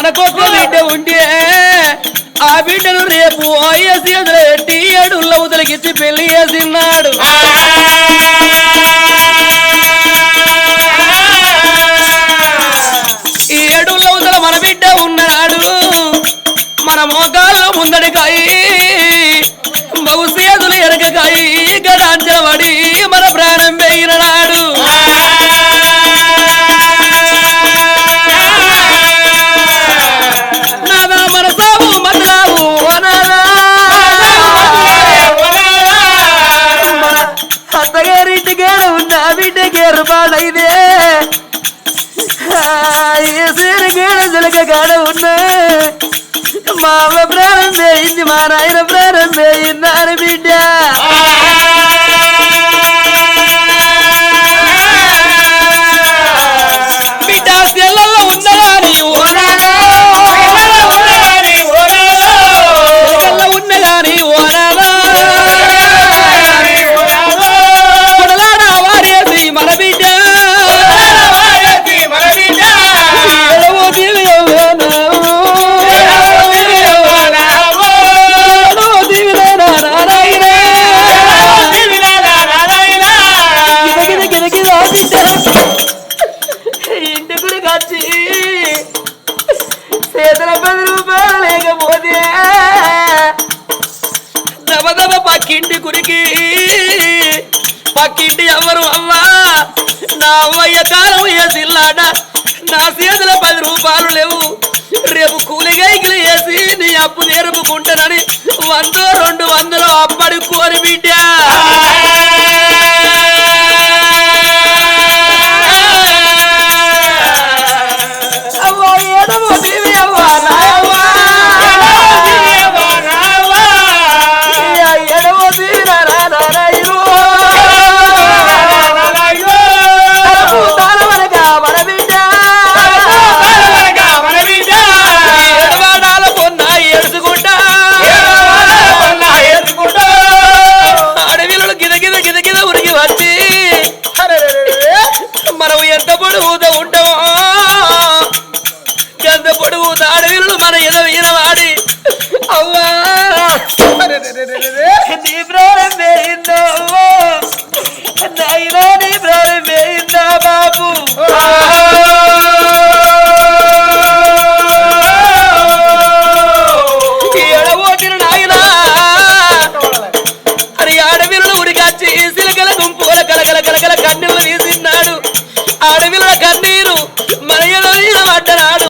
మనకొక బిడ్డ ఉండే ఆ బిడ్డను రేపు ఓఎస్సీ ఎదురు ఏడుళ్ళ ఉదలికిచ్చి పెళ్ళి చేసినాడు ఈ ఏడుళ్ళ ఉదల మన బిడ్డ ఉన్నాడు. మన మోకాల్లో ముందడికాయి బహుసేతులు ఎరగకాయి గడాంచబడి మన ప్రాణం పెరిగినాడు வீட்டு கேருப்பானைதே சிறுகீழ சிலுக்க கடை உண்ணு மாவ பிராரம் பேயிந்து மாறாயிரம் பிராரம் பேயிந்தாரு வீட்டா. చేతుల పది పక్కింటి కురికి. పక్కింటి ఎవరు అవ్వా నా అవ్వయ్య కాలం వేసిల్లాట నా చేతుల పది రూపాయలు లేవు. రేపు కూలిగైకిలు వేసి నీ అప్పు నేర్పుకుంటానని వందో రెండు వందలు అప్పటి కోరి బిడ్డా నువ్వు ఎంత పొడుగుతో ఉంటావో. ఎంత పొడుగుతో అడవిలో మన ఎద వీరవాడి అవ్వా.